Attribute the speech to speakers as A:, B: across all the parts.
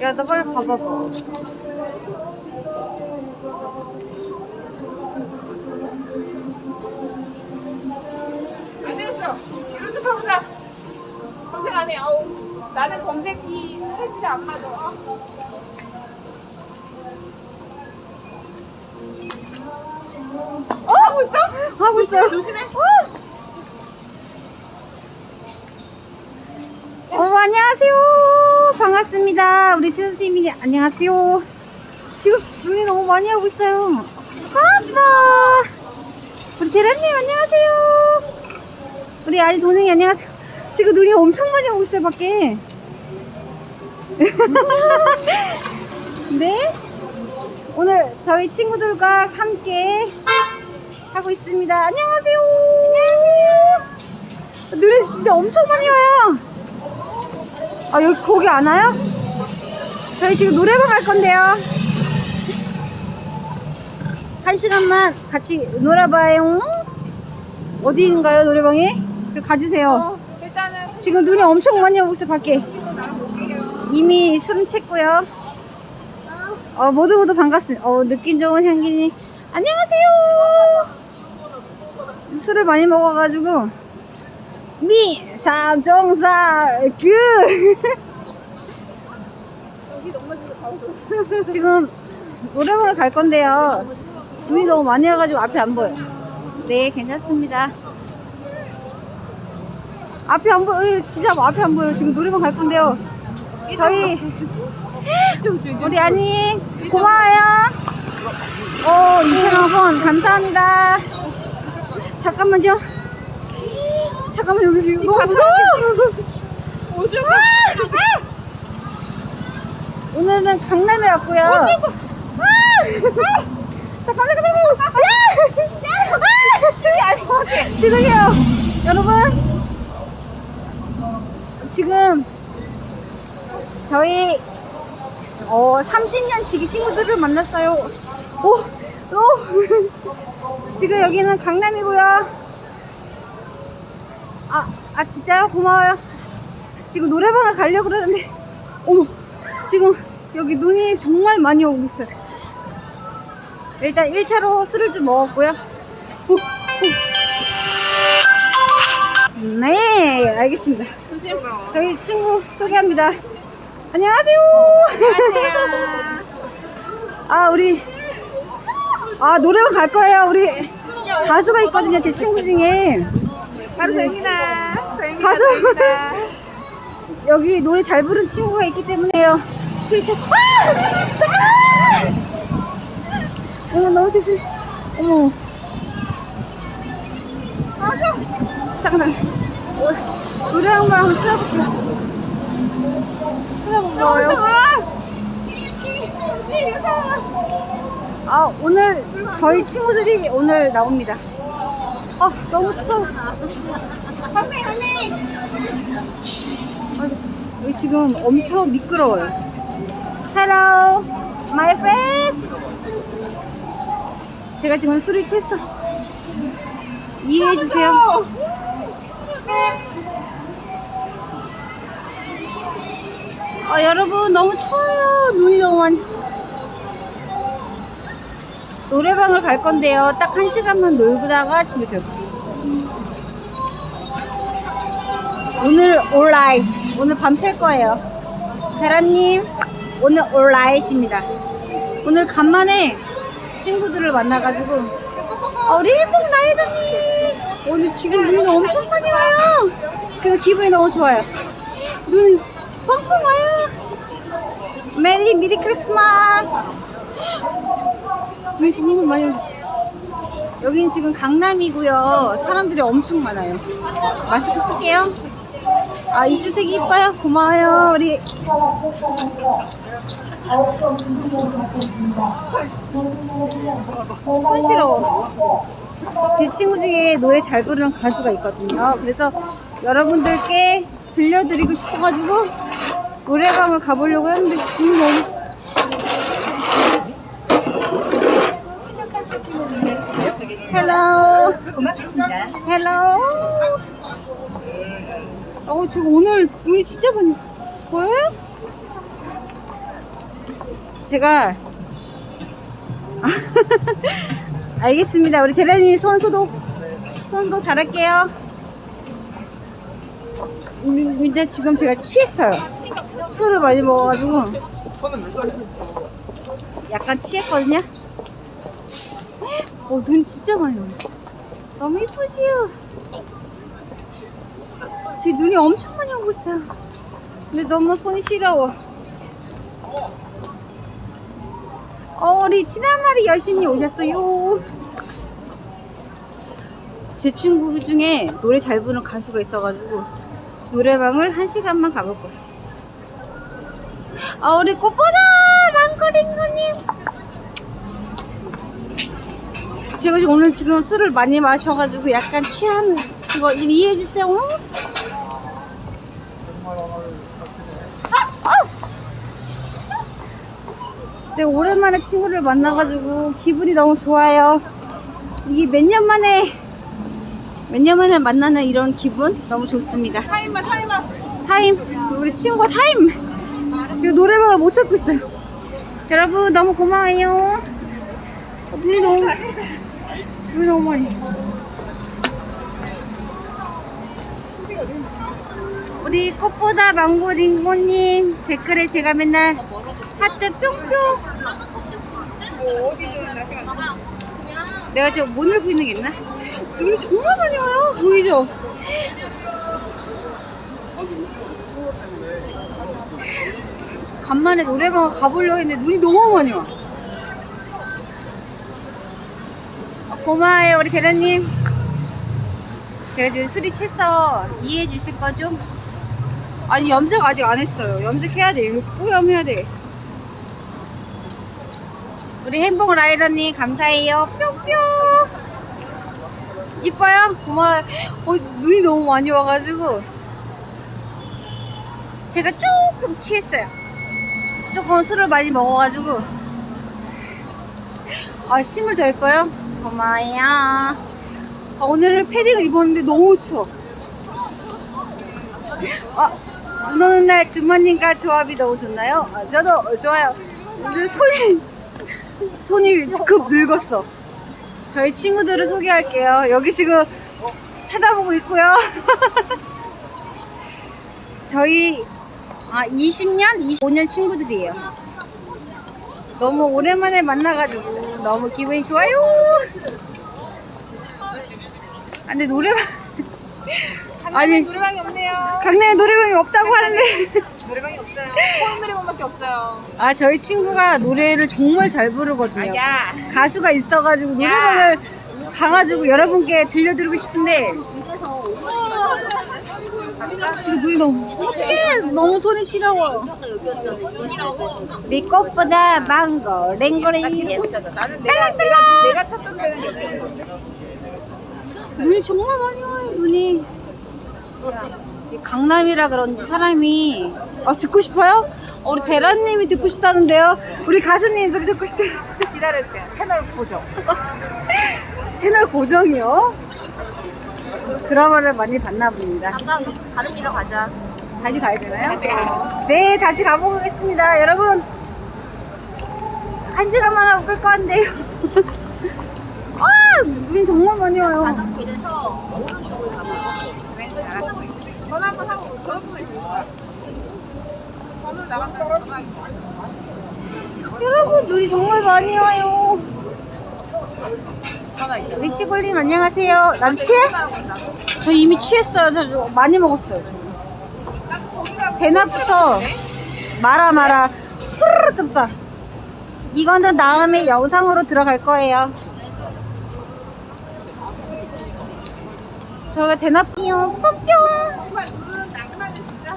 A: 야, 너 빨리 봐봐봐.
B: 안 되겠어. 이러지 보자. 검색 안 해. 아우. 나는 검색이 사실 안 맞아. 아.
A: 어? 하고 있어? 하고.
B: 조심해.
A: 어, 안녕하세요. 반갑습니다. 우리 스스님이 안녕하세요. 지금 눈이 너무 많이 하고 있어요. 아빠! 우리 대란님 안녕하세요. 우리 아리 동생이 안녕하세요. 지금 눈이 엄청 많이 오고 있어요, 밖에. 네? 오늘 저희 친구들과 함께 하고 있습니다. 안녕하세요. 안녕하세요. 눈이 진짜 엄청 많이 와요. 아, 여기, 거기 안 와요? 저희 지금 노래방 갈 건데요. 한 시간만 같이 놀아봐요. 어디 있는가요, 노래방이? 그 가주세요.
B: 어,
A: 지금 눈이 엄청 많이 오고 있어요, 밖에. 이미 술은 챘고요. 어, 모두 모두 반갑습니다. 어, 느낌 좋은 향기니. 안녕하세요. 술을 많이 먹어가지고. 미, 사, 종, 사, 그. 지금 노래방에 갈 건데요. 눈이 너무 많이 와가지고 앞에 안 보여. 네, 괜찮습니다. 앞에 안 보여. 진짜 앞에 안 보여. 지금 노래방 갈 건데요. 저희 우리 아니 고마워요. 오 2,000원 감사합니다. 잠깐만요. 잠깐만 여기 너무 무서워.
B: 오줌.
A: 오늘은 강남에 왔고요. 아! 잠깐만 잠깐만. 죄송해요. 여러분 지금 저희 어 30년 지기 친구들을 만났어요. 오, 오. 지금 여기는 강남이고요. 아, 아 진짜요? 고마워요. 지금 노래방을 가려고 그러는데, 어머, 지금 여기 눈이 정말 많이 오고 있어요. 일단 1차로 술을 좀 먹었고요. 오, 오. 네, 알겠습니다. 저희 친구 소개합니다. 안녕하세요. 아, 우리, 아, 노래방 갈 거예요. 우리 가수가 있거든요. 제 친구 중에.
B: 바로 저입니다. 저입니다.
A: 가수.
B: 저입니다.
A: 여기 노래 잘 부르는 친구가 있기 때문에요. 실컷. 아! 잠깐만! 어머, 너무 세상 어머. 잠깐만. 어, 노래 한번 한번 틀어볼게요. 틀어볼까요? 아, 오늘 저희 친구들이 오늘 나옵니다. 아, 너무 추워.
B: 선생.
A: 아, 여기 지금 엄청 미끄러워요. Hello, my friend. 제가 지금 술이 취했어. 이해해 주세요. 아, 여러분 너무 추워요. 눈이 너무 노래방을 갈 건데요. 딱 한 시간만 놀다가 집에 갈 거예요. 오늘 올라이. 오늘 밤샐 거예요. 대라님 오늘 올라이십니다. 오늘 간만에 친구들을 만나가지고 아, 우리 일본 라이더님! 오늘 지금 눈이 엄청 많이 와요. 그래서 기분이 너무 좋아요. 눈 펑펑 와요. 메리 미리 크리스마스 눈이 정말 많이 여기는 지금 강남이고요 사람들이 엄청 많아요 마스크 쓸게요 아, 이수색이 이뻐요. 고마워요, 우리. 손시러워. 제 친구 중에 노래 잘 부르는 가수가 있거든요. 그래서 여러분들께 들려드리고 싶어가지고 노래방을 가보려고 했는데 눈이 너무. 헬로. 헬로. 어, 지금 오늘 눈이 진짜 많이 보여요? 제가 알겠습니다. 우리 대련이 손 소독 손 소독 잘할게요. 음, 근데 지금 제가 취했어요. 술을 많이 먹어가지고 약간 취했거든요. 어, 눈 진짜 많이 오네. 너무 이쁘지요? 지금 눈이 엄청 많이 오고 있어요. 근데 너무 손이 시려워. 어, 우리 티나마리 여신이 오셨어요. 제 친구 중에 노래 잘 부르는 가수가 있어가지고 노래방을 한 시간만 가볼 거예요. 아, 우리 꽃보다 랑거링거님. 제가 지금 오늘 지금 술을 많이 마셔가지고 약간 취한 거좀 이해해 주세요. 어? 아! 어! 제가 오랜만에 친구를 만나가지고 기분이 너무 좋아요. 이게 몇 년 만에 몇 년 만에 만나는 이런 기분 너무 좋습니다.
B: 타임만 타임만.
A: 타임 우리 친구가 타임 지금 노래방을 못 찾고 있어요. 여러분 너무 고마워요. 어, 눈이 너무 너무 많이. 우리 꽃보다 망고 링고님 댓글에 제가 맨날 하트 뿅뿅 내가 지금 못 읽고 있는 게 있나? 눈이 정말 많이 와요 보이죠? 간만에 노래방을 가보려고 했는데 눈이 너무 많이 와 고마워요 우리 대련님. 제가 지금 술이 채서 이해해 주실 거죠? 아니 염색 아직 안 했어요. 염색해야 돼. 이거 뿌염해야 돼. 우리 행복 라이더님 감사해요. 뿅뿅. 이뻐요? 고마워요. 어, 눈이 너무 많이 와가지고. 제가 조금 취했어요. 조금 술을 많이 먹어가지고 아 심을 더 예뻐요? 고마워요. 아, 오늘 패딩을 입었는데 너무 추워. 아, 눈 오는 날 주머님과 조합이 너무 좋나요? 아, 저도 좋아요. 근데 손이 손이 급 늙었어. 저희 친구들을 소개할게요. 여기 지금 찾아보고 있고요. 저희 아 20년, 25년 친구들이에요. 너무 오랜만에 만나가지고 너무 기분이 좋아요. 아, 근데 노래방 아니
B: 노래방이 없네요.
A: 강남에 노래방이 없다고 하는데
B: 노래방이 없어요. 코인 노래방밖에 없어요.
A: 아 저희 친구가 노래를 정말 잘 부르거든요.
B: 야.
A: 가수가 있어가지고 노래방을 가가지고 여러분께 들려드리고 싶은데 지금 눈이 너무 어떡해 너무 손이 시려워 네 꽃보다 망고 랭거리
B: 나는 내가 내가 내가 찾던 데는 여기 있어.
A: 눈이 정말 많이 와요 눈이 이 강남이라 그런지 사람이 어 듣고 싶어요? 어, 우리 대란님이 듣고 싶다는데요 우리 가수님들이 듣고 싶어요
B: 기다려주세요. 채널 고정.
A: 채널 고정이요? 드라마를 많이 봤나 봅니다
B: 잠깐 다른 일로 가자.
A: 다시 가야 되나요?
B: 다시 가요.
A: 네, 다시 가보겠습니다. 여러분, 한 시간만 하고 끌 건데요. 아, 눈이 정말 많이 와요.
B: 길에서 오른쪽으로 가봐. 왼쪽 알았어. 전화 한번 하고 전화 한번 있습니다. 전화 나갔다 전화.
A: 여러분, 눈이 정말 많이 와요.
B: 전화 있다.
A: 우리 시골님 안녕하세요. 난 취해? 저 이미 취했어요. 저, 저 많이 먹었어요. 저. 대낮부터 마라 마라 후루루 쩝자. 이거는 다음에 영상으로 들어갈 거예요. 대낮이요. 뿅뿅.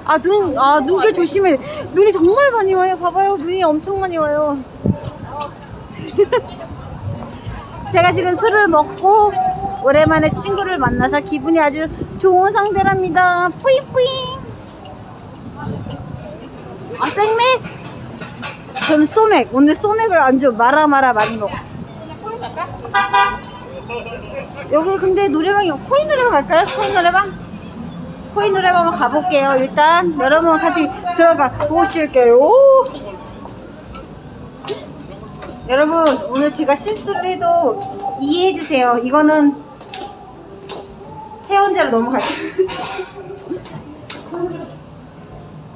A: 아, 눈, 아, 눈게 조심해. 눈이 정말 많이 와요. 봐봐요. 눈이 엄청 많이 와요. 제가 지금 술을 먹고 오랜만에 친구를 만나서 기분이 아주 좋은 상태랍니다. 뿌잉뿌잉. 아, 생맥? 저는 소맥. 오늘 소맥을 안주 마라마라 많이 먹었어요. 여기 근데 노래방이 코인 노래방 갈까요? 코인 노래방? 코인 노래방 한번 가볼게요. 일단 여러분 같이 들어가 보실게요. 여러분 오늘 제가 실수를 해도 이해해 주세요. 이거는 회원제로 넘어갈게요.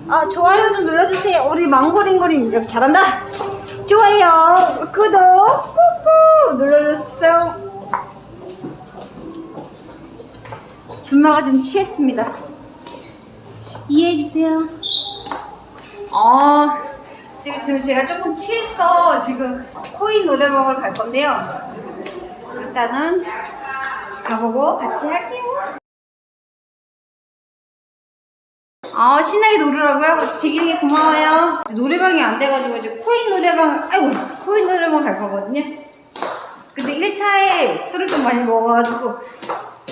A: 아 좋아요 좀 눌러주세요. 우리 망고링고링 이렇게 잘한다. 좋아요, 구독 꾹꾹 눌러주세요. 준마가 좀 취했습니다. 이해해 주세요. 아 지금 지금 제가 조금 취해서 지금 코인 노래방을 갈 건데요. 일단은 가보고 같이 할게요. 아 신나게 놀으라고요? 제기링이 고마워요. 노래방이 안 돼가지고 이제 코인 노래방 아이고 코인 노래방 갈 거거든요. 근데 1차에 술을 좀 많이 먹어가지고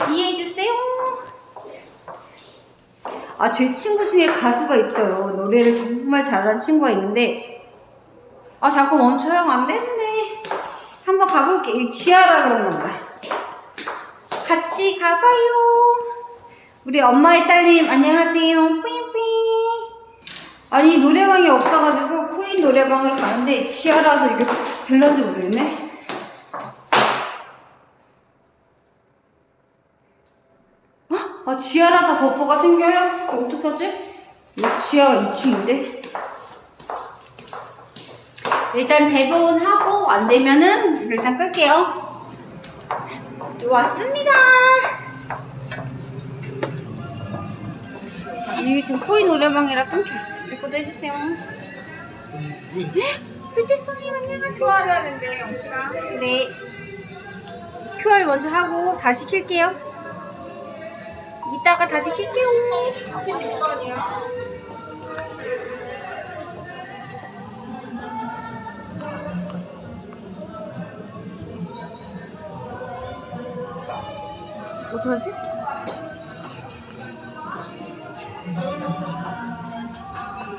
A: 이해해주세요. 아, 제 친구 중에 가수가 있어요. 노래를 정말 잘하는 친구가 있는데, 아, 자꾸 멈춰요. 안 되는데. 한번 가볼게. 이 지하라 그런 건가. 같이 가봐요. 우리 엄마의 딸님, 안녕하세요. 뿌잉뿌잉. 아니, 노래방이 없어가지고, 코인 노래방을 가는데, 지하라서 이게 별론지 모르겠네. 아, 지하라서 버퍼가 생겨요? 어떡하지? 이거 지하가 2층인데? 일단 대본 하고 안 되면은 일단 끌게요. 또 왔습니다. 이게 지금 코인 노래방이라 끊겨. 제거도 해주세요. 불태송님 안녕하세요.
B: 수화하는데 영식아.
A: 네. QR 먼저 하고 다시 킬게요. 이따가 다시 킬게요.
B: 16번이요.
A: 어떡하지?